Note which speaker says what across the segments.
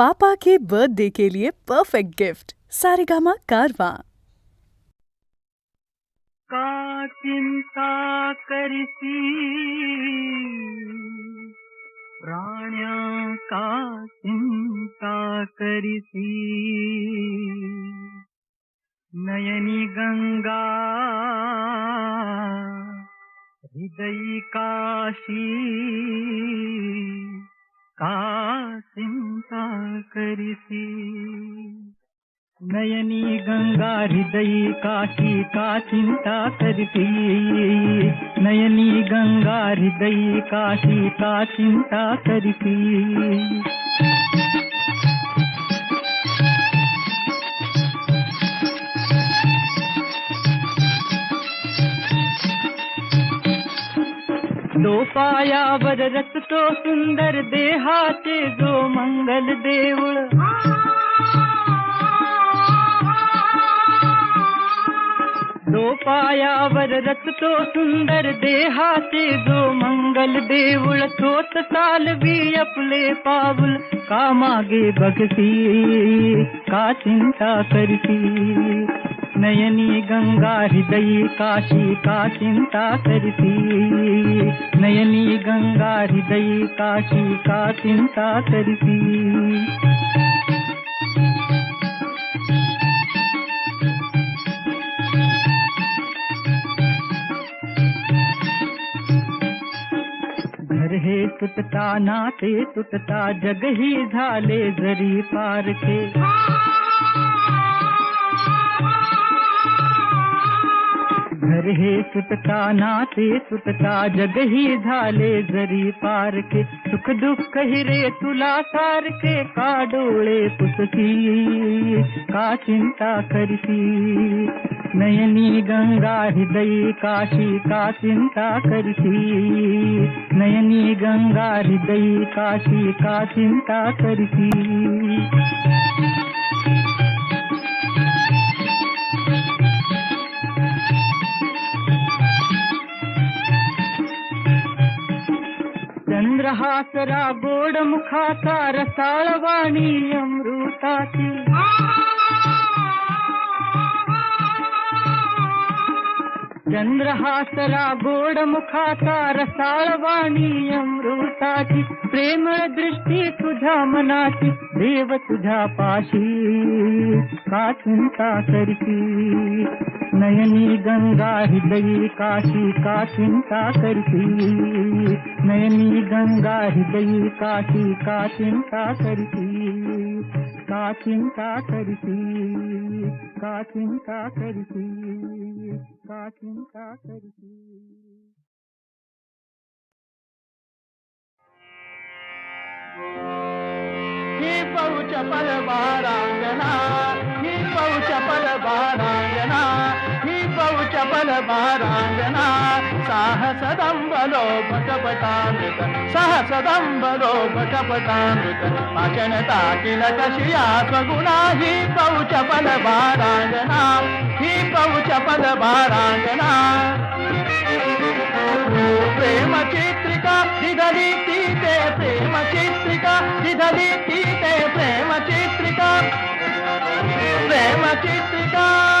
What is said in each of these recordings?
Speaker 1: पापा के बर्थडे के लिए परफेक्ट गिफ्ट सारेगामा कारवा।
Speaker 2: का चिंता करसी प्राण्या का चिंता करसी नयनी गंगा हृदय काशी का चिंता करसी। नयनी गंगा हृदय काशी का चिंता करती। नयनी गंगा हृदय काशी का चिंता करती। दो पायावर रत तो सुंदर देहाचे जो मंगल देऊळ दो पायावर रत तो सुंदर देहा देहाचे जो मंगल देवल देऊळ तोत सालवी आपले पाऊल का मागे बघती का चिंता करती। नयनी गंगा हृदय काशी का चिंता करती। नयनी गंगा हृदय काशी का चिंता करती। हे तुटता नाते तुटता जग ही झाले जरी पारखे घर हे सुटता नाते सुटता जग ही झाले जरी पारखे सुख दुःख हिरे तुला सारखे का डोळे पुसती, का चिंता करती? नयनी गंगा हृदय काशी का चिंता करती? नयनी गंगा हृदय काशी का चिंता करती? चंद्रहासरा गोड मुखाचा रसाळवाणी अमृताची चंद्रहासरा गोड मुखाचा रसाळवाणी अमृताची प्रेमळ दृष्टी तुझ्या मनाची देव तुझ्या पाशी का चिंता करती नयनी गंगा हृदय काशी का चिंता करती। नयनी गंगा हृदय काशी का चिंता करती। का चिंता करती, का चिंता करती, का चिंता करती। ही पौच पल बारांगना ही पौच पल बारांगना ही पौच पल बारांगना साहस दंबलो पटपटामृत साहस दंबलो पटपटामृत वाचन टाकील कशिया स्वगुणा, ही पौच पल बारांगना ही पौच पल बारांगना प्रेम चित्रिका दिधली तीते प्रेम चित्रिका दिधली तीते प्रेम चित्रिका प्रेम चित्रिका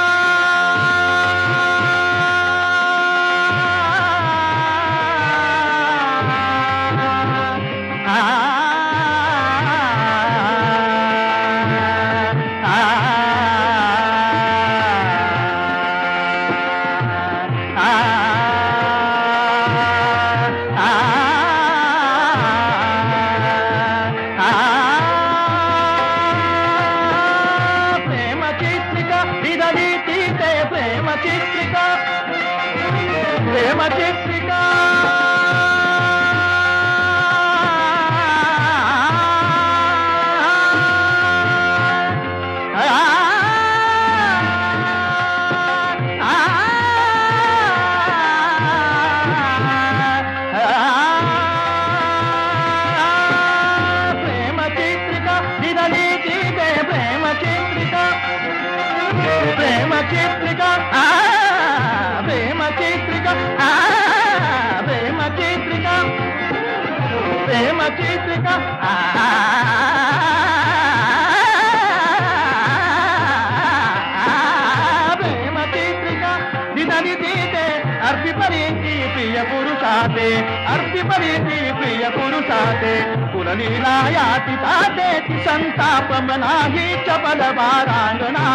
Speaker 3: पुरलीला याती ताते ती संताप मना ही चपल बारांगणा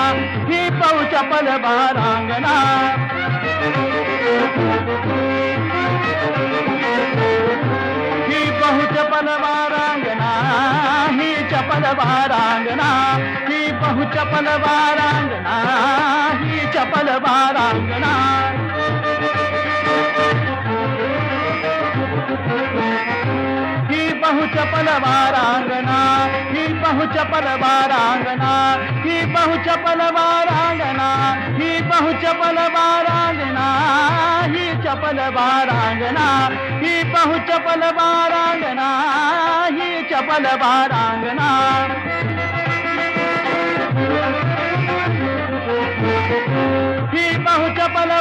Speaker 3: ही पौ चपल बारांगणा ही बहु चपल बारांगणा ही चपल बारांगणा ही बहु चपल बारांगणा ही चपल बारांगणा चपल वारांगना ही बहु चपल वारांगना ही बहु चपल वारांगना ही चपल ही चपल वारांगना ही बहु चपल ही चपल वारांगना ही बहु चपल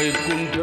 Speaker 3: hoy cumple.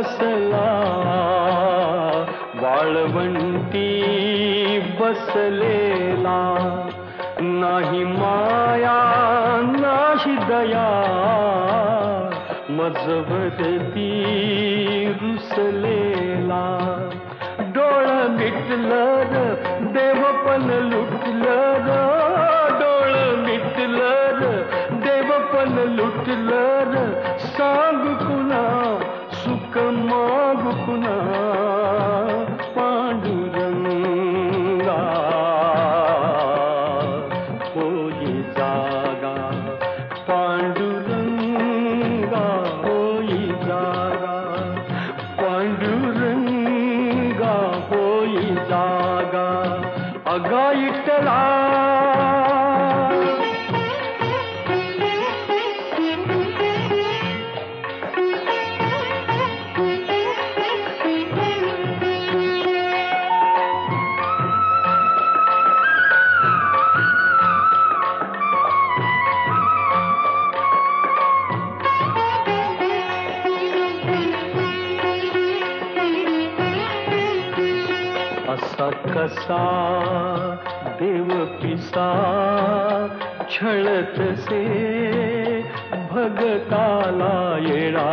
Speaker 3: बसला. वाळवंटी बसलेला. नाही माया नाही दया. मजबती रुसलेला. डोळ मिटलं देवपन लुटल लुटलं डोळ मिटलं देवपन लुटलं
Speaker 4: ಅಗ ಇಟ್ಟಲಾ छळतसे भगताला येळा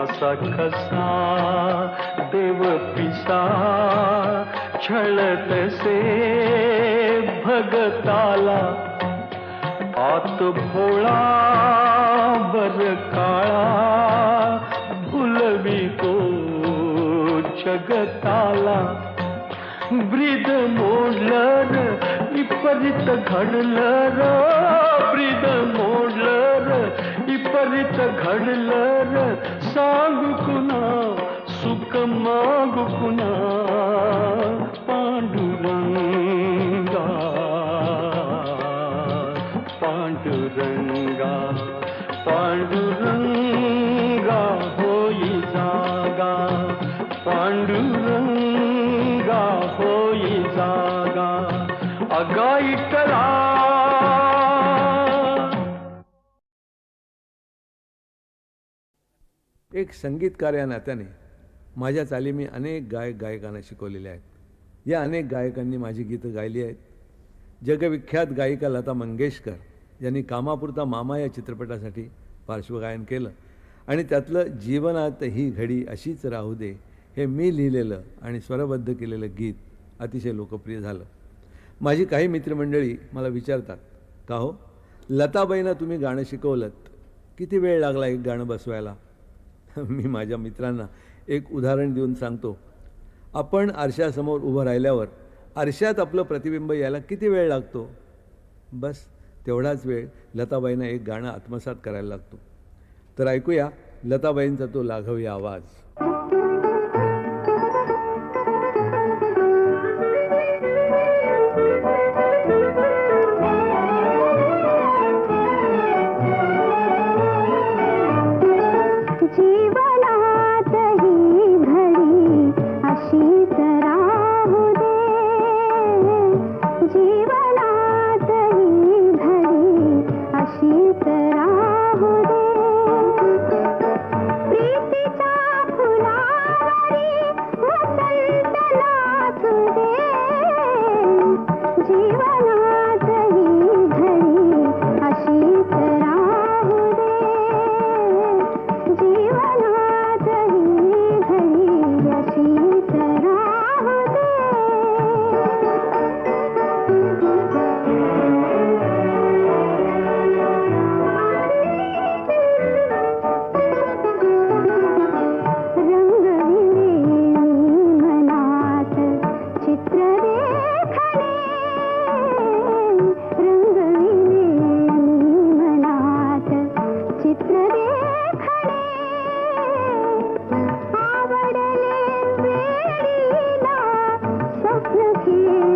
Speaker 4: असा कसा देव पिसा। छळतसे भगताला आत भोळा बर काळा भुलवी तो जगताला ब्रिद मोडलं र, विपरीत घडलं र ब्रिद मोडलं र, विपरीत घडलं र सांगू कुणा सुख मागू कुणा पांडुरंगा पांडुरंगा
Speaker 5: एक संगीतकार या नात्याने माझ्या चालीमी अनेक गायक गायकांना शिकवलेले आहेत. या अनेक गायकांनी माझी गीतं गायली आहेत. जगविख्यात गायिका लता मंगेशकर यांनी कामापुरता मामा या चित्रपटासाठी पार्श्वगायन केलं आणि त्यातलं जीवनात ही घडी अशीच राहू दे हे मी लिहिलेलं आणि स्वरबद्ध केलेलं गीत अतिशय लोकप्रिय झालं. माझी काही मित्रमंडळी मला विचारतात का हो? लताबाईंना तुम्ही गाणं शिकवलं किती वेळ लागला एक गाणं बसवायला? मी माझ्या मित्रांना एक उदाहरण देऊन सांगतो. आपण आरशासमोर उभं राहिल्यावर आरशात आपलं प्रतिबिंब यायला किती वेळ लागतो? बस तेवढाच वेळ लताबाईंना एक गाणं आत्मसात करायला लागतो. तर ऐकूया लताबाईंचा तो लाघवी आवाज. we'll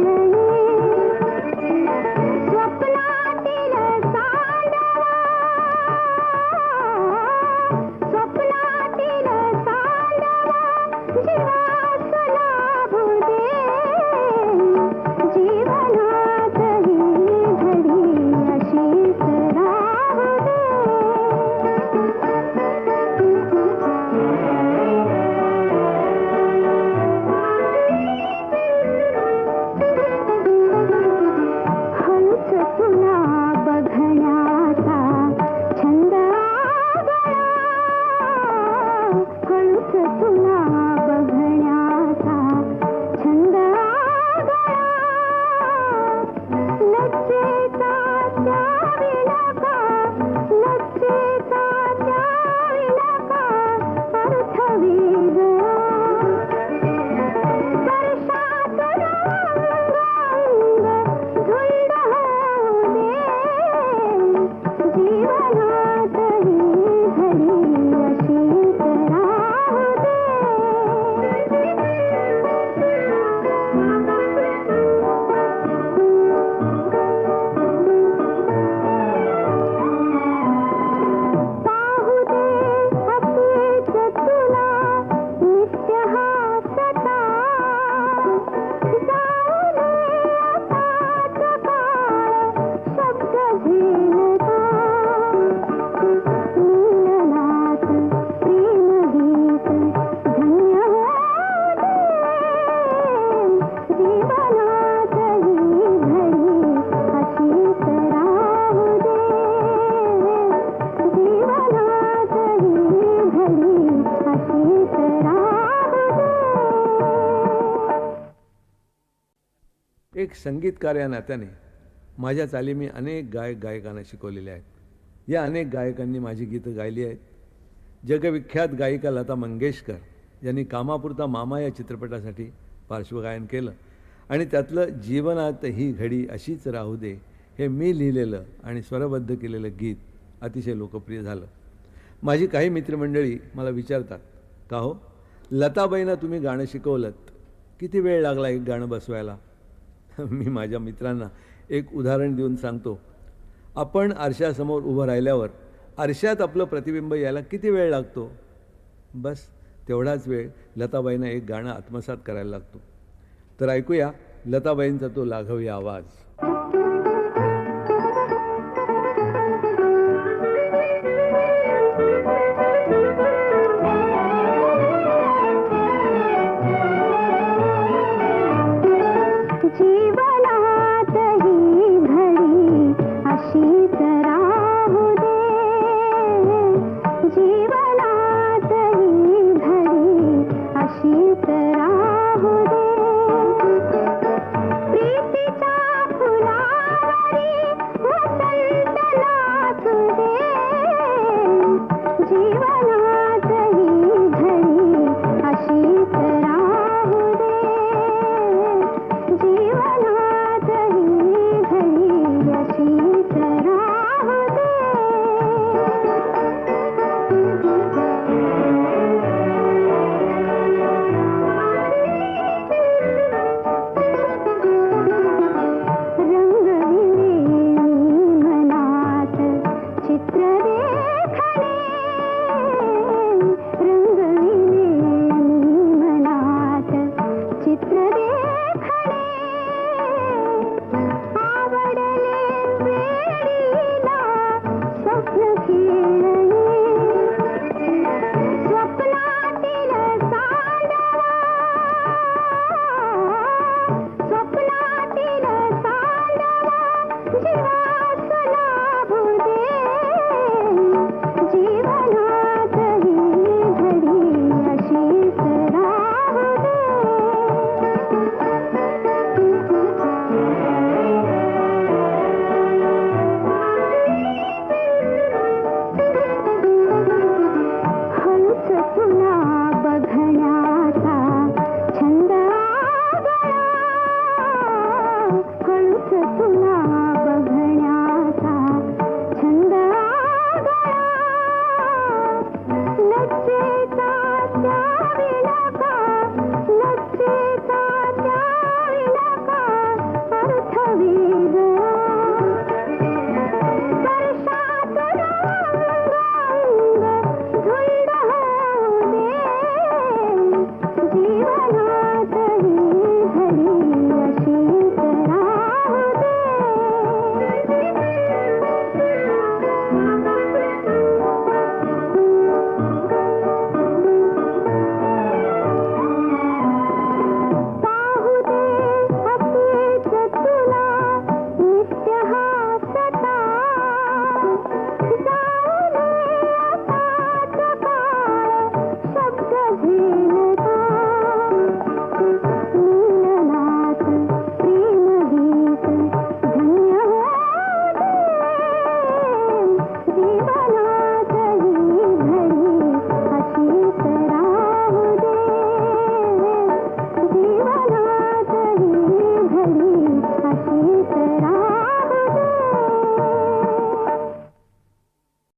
Speaker 5: संगीतकार या नात्याने माझ्या चाली मी अनेक गायक गायकांना शिकवलेल्या आहेत. या अनेक गायकांनी माझी गीतं गायली आहेत. जगविख्यात गायिका लता मंगेशकर यांनी कामापुरता मामा या चित्रपटासाठी पार्श्वगायन केलं आणि त्यातलं जीवनात ही घडी अशीच राहू दे हे मी लिहिलेलं आणि स्वरबद्ध केलेलं गीत अतिशय लोकप्रिय झालं. माझी काही मित्रमंडळी मला विचारतात का हो? लताबाईंना तुम्ही गाणं शिकवलं किती वेळ लागला एक गाणं बसवायला? मी माझ्या मित्रांना एक उदाहरण देऊन सांगतो. आपण आरशासमोर उभं राहिल्यावर आरशात आपलं प्रतिबिंब यायला किती वेळ लागतो? बस तेवढाच वेळ लताबाईंना एक गाणं आत्मसात करायला लागतो. तर ऐकूया लताबाईंचा तो लाघवी आवाज.